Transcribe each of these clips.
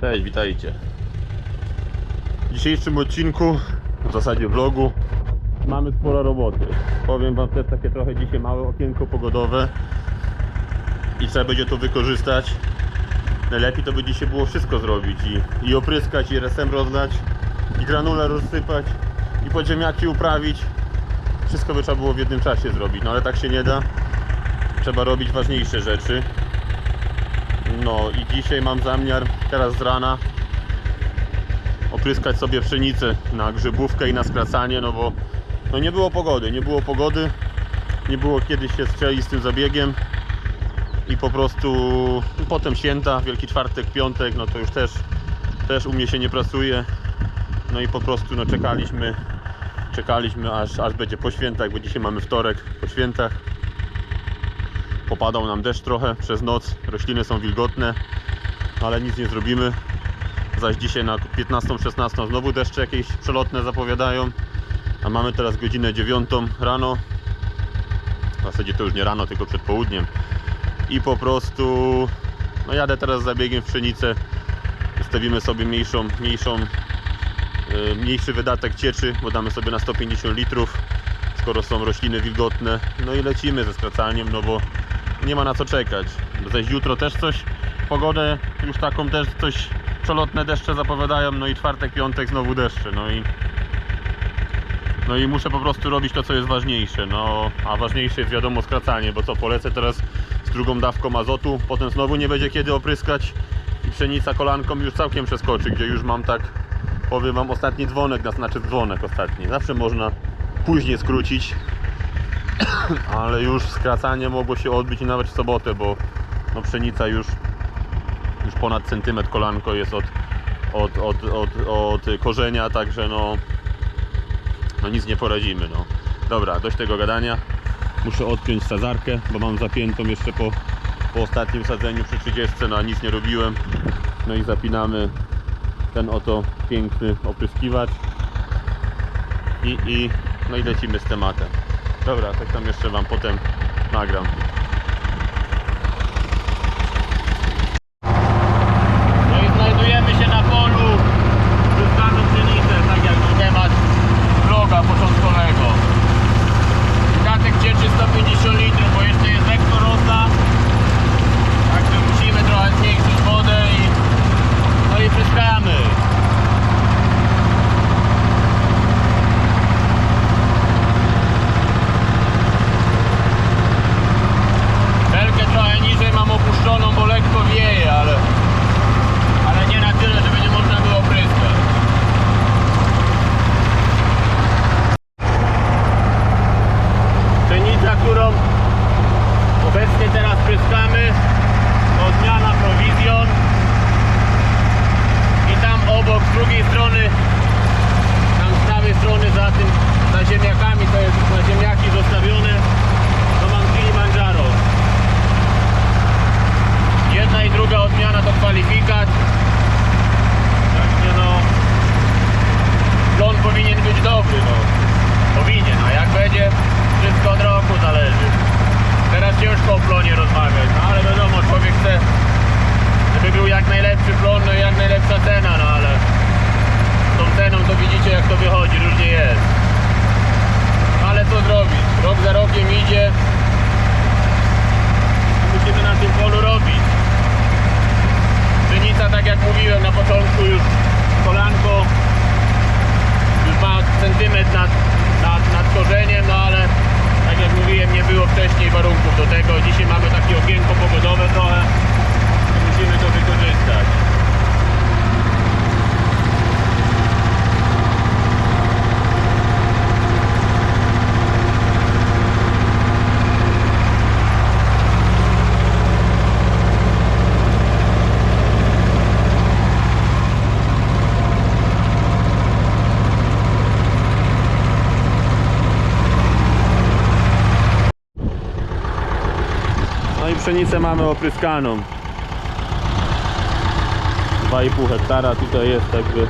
Cześć, witajcie. W dzisiejszym odcinku, w zasadzie vlogu, mamy sporo roboty. Powiem Wam też takie trochę dzisiaj małe okienko pogodowe i trzeba będzie to wykorzystać. Najlepiej to by dzisiaj było wszystko zrobić i, i opryskać, i resem rozlać, i granule rozsypać, i podziemiaki uprawić. Wszystko by trzeba było w jednym czasie zrobić, no ale tak się nie da. Trzeba robić ważniejsze rzeczy. No i dzisiaj mam zamiar, teraz z rana, opryskać sobie pszenicę na grzybówkę i na skracanie, no bo no nie było pogody, nie było pogody, nie było kiedy się strzelić z tym zabiegiem i po prostu potem święta, Wielki Czwartek, Piątek, no to już też, też u mnie się nie pracuje, no i po prostu no czekaliśmy, czekaliśmy aż, aż będzie po świętach, bo dzisiaj mamy wtorek, po świętach popadał nam deszcz trochę przez noc, rośliny są wilgotne, ale nic nie zrobimy. Zaś dzisiaj na 15-16 znowu deszcze jakieś przelotne zapowiadają, a mamy teraz godzinę 9 rano. W zasadzie to już nie rano, tylko przed południem. I po prostu no jadę teraz za biegiem w pszenicę. Ustawimy sobie mniejszą, mniejszą, yy, mniejszy wydatek cieczy, bo damy sobie na 150 litrów, skoro są rośliny wilgotne. No i lecimy ze skracaniem, no bo nie ma na co czekać. Zaś jutro też coś, pogodę już taką też coś przelotne deszcze zapowiadają, no i czwartek, piątek znowu deszcze, no i no i muszę po prostu robić to, co jest ważniejsze, no a ważniejsze jest wiadomo skracanie, bo co, polecę teraz z drugą dawką azotu, potem znowu nie będzie kiedy opryskać i pszenica kolanką już całkiem przeskoczy, gdzie już mam tak, powiem wam, ostatni dzwonek, na- znaczy dzwonek ostatni, zawsze można później skrócić, ale już skracanie mogło się odbyć i nawet w sobotę, bo no pszenica już, już ponad centymetr kolanko jest od, od, od, od, od korzenia, także no, no nic nie poradzimy. No. Dobra, dość tego gadania. Muszę odpiąć sadzarkę, bo mam zapiętą jeszcze po, po ostatnim sadzeniu przy 30, no a nic nie robiłem. No i zapinamy ten oto piękny opryskiwacz i, i, no i lecimy z tematem. Dobra, tak tam jeszcze Wam potem nagram. No i znajdujemy się na polu Wystaną pszenicę, tak jak był temat vloga początkowego. Katek cieczy 150 litrów, bo jeszcze jest lekko rosa. Także musimy trochę zmniejszyć wodę i no i pryskamy. Belkę trochę niżej mam opuszczoną, bo lekko wieje, ale, ale nie na tyle, żeby nie można było pryskać. Pszenica, którą obecnie teraz pryskamy, to odmiana Provision. I tam obok, z drugiej strony, tam z prawej strony za tym, za ziemniakami, to jest na ziemniaki zostawione, to mam Kilimanjaro. Jedna i druga odmiana to kwalifikat. Także no, plon powinien być dobry, no. Powinien, a jak będzie, wszystko od roku zależy. Teraz ciężko o plonie rozmawiać, no ale wiadomo, człowiek chce, żeby był jak najlepszy plon, no i jak najlepsza cena, no ale z tą ceną to widzicie jak to wychodzi, różnie jest. No ale co zrobić? Rok za rokiem idzie, musimy na tym polu robić. Pszenica, tak jak mówiłem na początku, już kolanko już ma centymetr nad, nad, nad korzeniem, no ale tak jak mówiłem, nie było wcześniej warunków do tego. Dzisiaj mamy takie okienko pogodowe trochę i musimy to wykorzystać. No i pszenicę mamy opryskaną. 2,5 hektara tutaj jest, także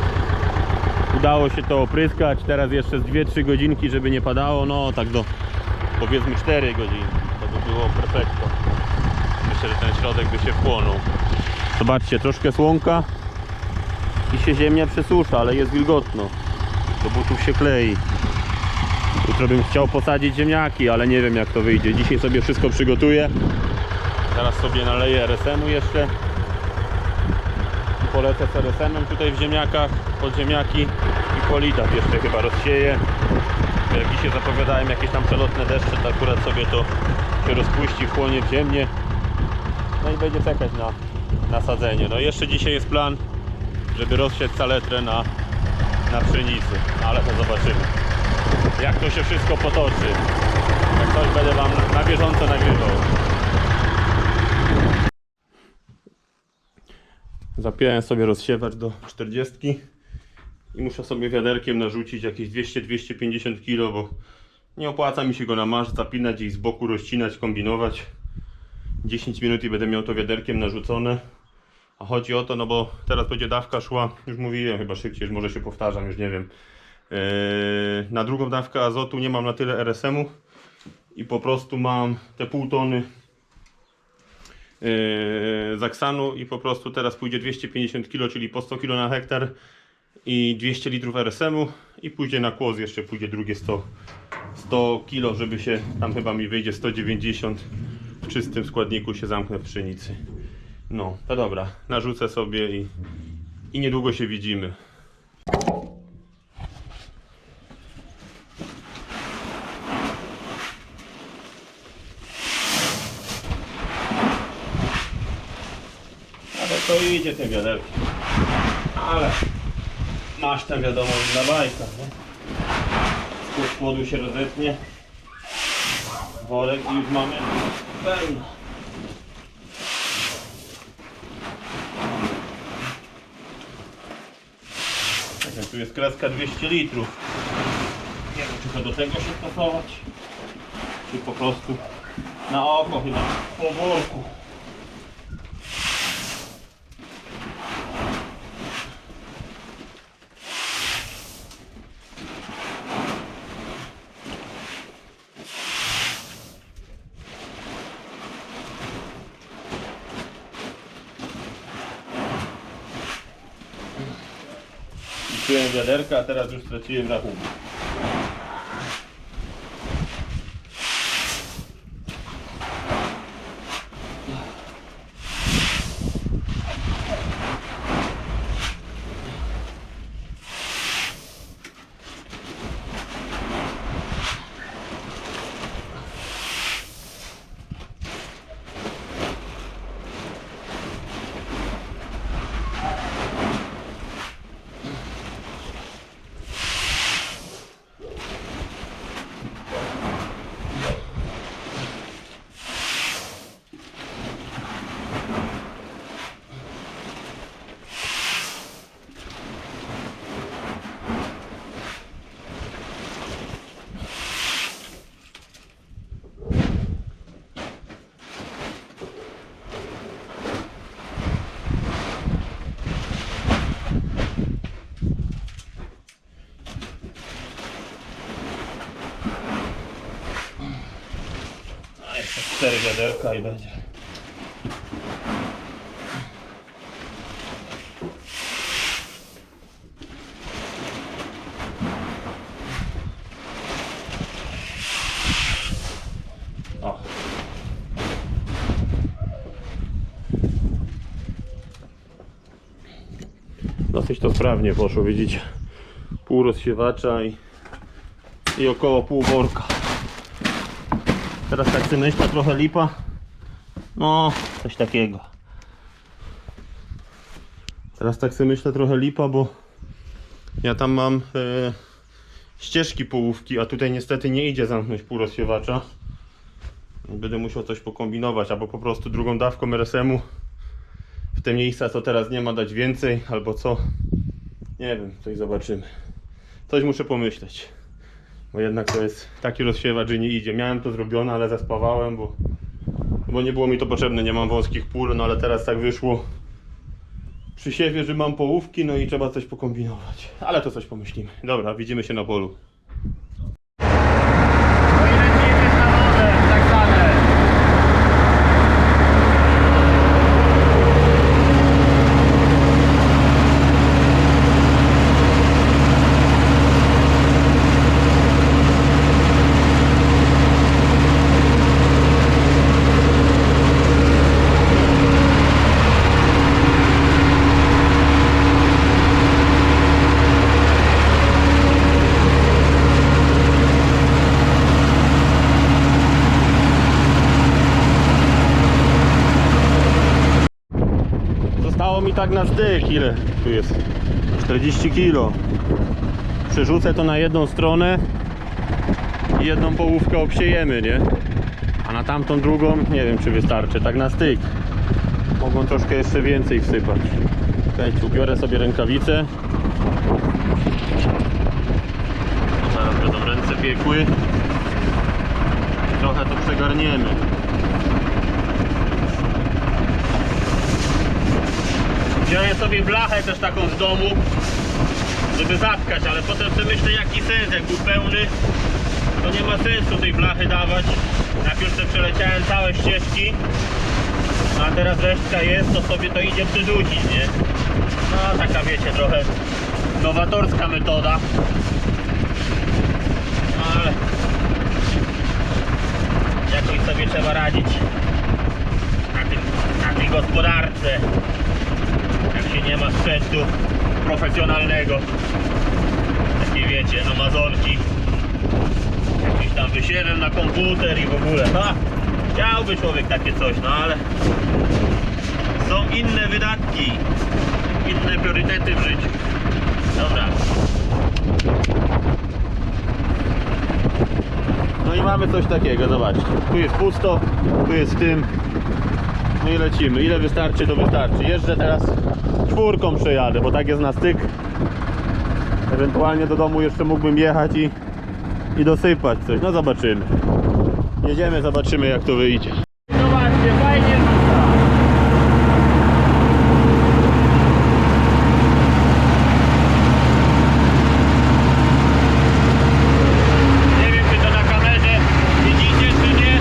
udało się to opryskać. Teraz jeszcze z 2-3 godzinki, żeby nie padało. No tak do powiedzmy 4 godziny. To by było perfekto. Myślę, że ten środek by się wchłonął. Zobaczcie, troszkę słonka. i się ziemia przesusza, ale jest wilgotno. Do butów się klei. Jutro bym chciał posadzić ziemniaki, ale nie wiem jak to wyjdzie. Dzisiaj sobie wszystko przygotuję. Zaraz sobie naleję RSM-u jeszcze. I polecę z RSM-em tutaj w ziemniakach, pod ziemniaki i polidat jeszcze chyba rozsieję. Jak dzisiaj zapowiadałem jakieś tam przelotne deszcze, to akurat sobie to się rozpuści, wchłonie w ziemię. No i będzie czekać na nasadzenie. No jeszcze dzisiaj jest plan, żeby rozsiać saletrę na, na pszenicy. Ale to zobaczymy. Jak to się wszystko potoczy. Jak coś będę Wam na bieżąco nagrywał. Zapiąłem sobie rozsiewacz do 40 i muszę sobie wiaderkiem narzucić jakieś 200-250 kg, bo nie opłaca mi się go na marsz zapinać gdzieś z boku, rozcinać, kombinować. 10 minut i będę miał to wiaderkiem narzucone. A chodzi o to, no bo teraz będzie dawka szła, już mówiłem chyba szybciej, już może się powtarzam, już nie wiem. Yy, na drugą dawkę azotu nie mam na tyle RSM-u i po prostu mam te pół tony zaksanu i po prostu teraz pójdzie 250 kg, czyli po 100 kg na hektar i 200 litrów RSM-u i pójdzie na kłos jeszcze pójdzie drugie 100, 100 kg, żeby się tam chyba mi wyjdzie 190 w czystym składniku się zamknę w pszenicy. No, to dobra, narzucę sobie i, i niedługo się widzimy. Ale to idzie te wiaderki. Ale masz tam wiadomo inna bajka, nie? Z się rozetnie. Worek i już mamy pełno. Tu jest kreska 200 litrów. Nie wiem, czy to do tego się stosować, czy po prostu na oko chyba po worku. Wiaderka, a teraz już straciłem rachunek. A jeszcze cztery wiaderka i będzie. Dosyć to sprawnie poszło, widzicie. Pół rozsiewacza i, i około pół worka. Teraz tak sobie myślę, trochę lipa. No, coś takiego. Teraz tak sobie myślę, trochę lipa, bo ja tam mam e, ścieżki połówki, a tutaj niestety nie idzie zamknąć pół rozsiewacza. Będę musiał coś pokombinować, albo po prostu drugą dawką RSM-u w te miejsca, co teraz nie ma, dać więcej, albo co. Nie wiem, coś zobaczymy. Coś muszę pomyśleć. Bo jednak to jest taki rozsiewacz, że nie idzie. Miałem to zrobione, ale zaspawałem, bo, bo nie było mi to potrzebne. Nie mam wąskich pól, no ale teraz tak wyszło przy siewie, że mam połówki, no i trzeba coś pokombinować. Ale to coś pomyślimy. Dobra, widzimy się na polu. No i lecimy na wodę, tak zwane. Tak na styk, ile tu jest? 40 kg. Przerzucę to na jedną stronę i jedną połówkę obsiejemy, nie? A na tamtą drugą nie wiem czy wystarczy, tak na styk. Mogą troszkę jeszcze więcej wsypać. Czekajcie, ubiorę sobie rękawice. Zaraz będą ręce piekły. Trochę to przegarniemy. Wziąłem sobie blachę też taką z domu, żeby zatkać, ale potem sobie myślę jaki sens, jak był pełny, to nie ma sensu tej blachy dawać. Jak już te przeleciałem całe ścieżki, a teraz resztka jest, to sobie to idzie przerzucić, nie? No taka wiecie, trochę nowatorska metoda. No, ale jakoś sobie trzeba radzić na, tym, na tej gospodarce jak nie ma sprzętu profesjonalnego. Takie wiecie, amazonki. Jakieś tam wysiewem na komputer i w ogóle. Ha, chciałby człowiek takie coś, no ale są inne wydatki inne priorytety w życiu. Dobra. No i mamy coś takiego, zobaczcie. Tu jest pusto, tu jest tym. No i lecimy. Ile wystarczy, to wystarczy. Jeżdżę teraz czwórką przejadę, bo tak jest na styk. Ewentualnie do domu jeszcze mógłbym jechać i, i dosypać coś. No zobaczymy. Jedziemy, zobaczymy jak to wyjdzie. Zobaczcie, fajnie rzuca. Nie wiem czy to na kamerze widzicie czy nie.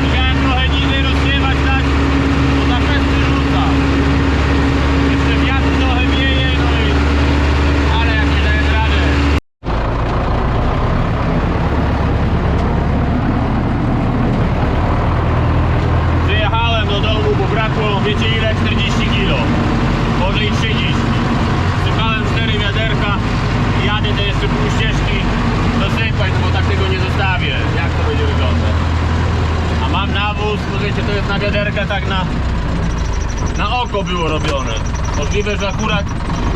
Musiałem trochę niżej rozgrywać tak, bo na pewno rzuca. Jeszcze wiatr trochę wieje, no i... Ale jak nie daję radę. Przyjechałem do domu, bo brakło, wiecie ile? 40 kg. Może i 30. Sypałem 4 wiaderka i jadę te jeszcze pół ścieżki dosypać, no bo tak tego nie zostawię. Jak to będzie wyglądać? A mam nawóz, bo wiecie, to jest na wiaderka tak na, na oko było robione. Możliwe, że akurat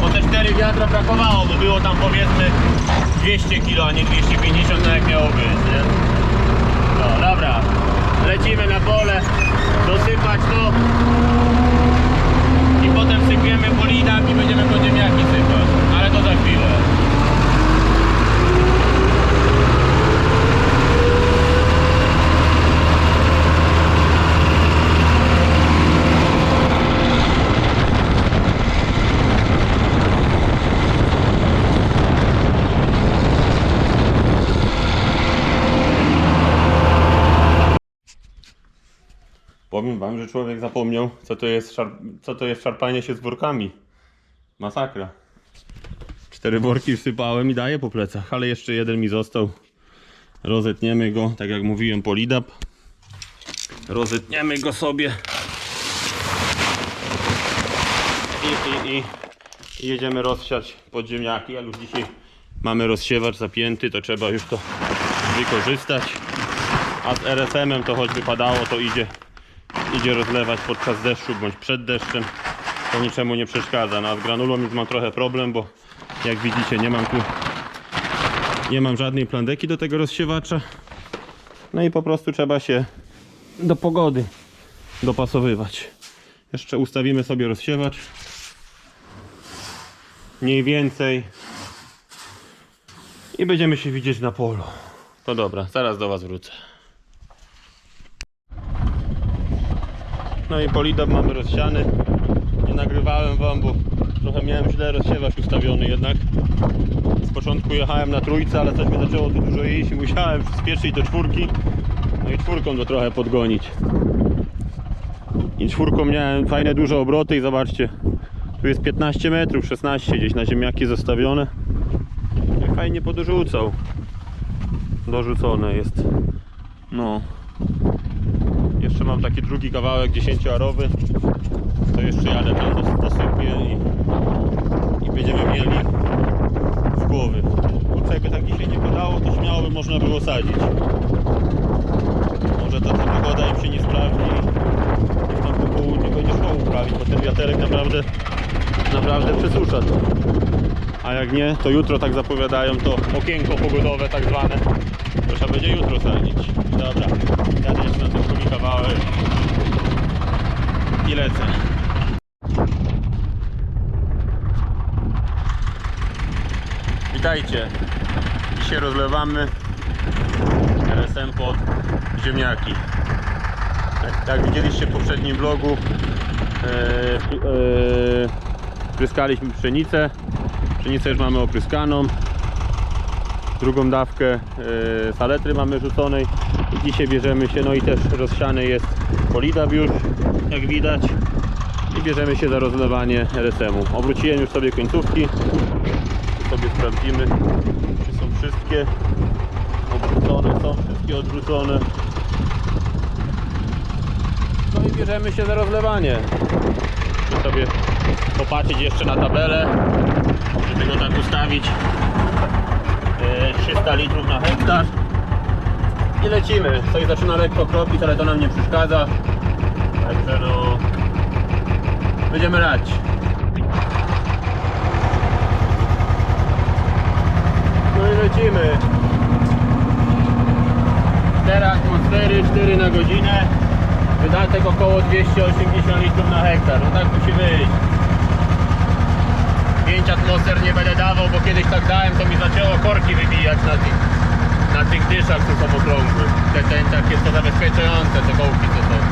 o te 4 wiadra brakowało, bo było tam powiedzmy 200 kg, a nie 250, no jak miało być, nie? No dobra, lecimy na pole, dosypać to i potem sypiemy polinak i będziemy po ziemniaki sypać, ale to za chwilę. Powiem że człowiek zapomniał, co to jest, co to jest szarpanie się z workami. Masakra. Cztery worki wsypałem i daję po plecach, ale jeszcze jeden mi został. Rozetniemy go, tak jak mówiłem, polidap. Rozetniemy go sobie. I, i, i, i jedziemy rozsiać podziemniaki. Jak już dzisiaj mamy rozsiewacz zapięty, to trzeba już to wykorzystać. A z RSM-em to choćby padało, to idzie idzie rozlewać podczas deszczu bądź przed deszczem. To niczemu nie przeszkadza. No a z granulą już mam trochę problem bo jak widzicie nie mam tu nie mam żadnej plandeki do tego rozsiewacza. No i po prostu trzeba się do pogody. dopasowywać. Jeszcze ustawimy sobie rozsiewacz. Mniej więcej. I będziemy się widzieć na polu. To dobra, zaraz do was wrócę No i polidop mamy rozsiany. Nie nagrywałem wam, bo trochę miałem źle rozsiewacz ustawiony jednak. Z początku jechałem na trójce, ale coś mi zaczęło tu dużo iść i musiałem przyspieszyć do czwórki. No i czwórką to trochę podgonić. I czwórką miałem fajne duże obroty i zobaczcie. Tu jest 15 metrów, 16 gdzieś na ziemniaki zostawione. I fajnie podrzucał. Dorzucone jest. No. Jeszcze mam taki drugi kawałek 10-arowy. To jeszcze jadę tam dos- dosypię i, i będziemy mieli z głowy. Kurczę, jakby tak dzisiaj nie padało, to śmiało by można było sadzić. Może ta, ta pogoda im się nie sprawdzi i tam po południu będzie szło uprawić, bo ten wiaterek naprawdę, naprawdę przesusza to. A jak nie, to jutro tak zapowiadają to okienko pogodowe tak zwane. Trzeba będzie jutro sadzić. Dobra, jadę jeszcze na ten kawałek i lecę. Witajcie. Dzisiaj rozlewamy RSM pod ziemniaki. Jak, jak widzieliście w poprzednim vlogu, e, pryskaliśmy pszenicę. Pszenicę już mamy opryskaną. Drugą dawkę e, saletry mamy rzuconej. I dzisiaj bierzemy się, no i też rozsiany jest polidab już, jak widać. I bierzemy się za rozlewanie RSM-u. Obróciłem już sobie końcówki. Tu sobie sprawdzimy, czy są wszystkie odwrócone, są wszystkie odwrócone. No i bierzemy się za rozlewanie. Muszę sobie popatrzeć jeszcze na tabelę, żeby go tak ustawić. E, 300 litrów na hektar. I lecimy. Coś zaczyna lekko kropić, ale to nam nie przeszkadza. Także no... Będziemy lać. No i lecimy. 4 atmosfery, 4 na godzinę. Wydatek około 280 litrów na hektar. No tak musi być. 5 atmosfer nie będę dawał, bo kiedyś tak dałem, to mi zaczęło korki wybijać na tych, na tych dyszach, co są okrągłe. Te, te, takie to zabezpieczające, te kołki co są.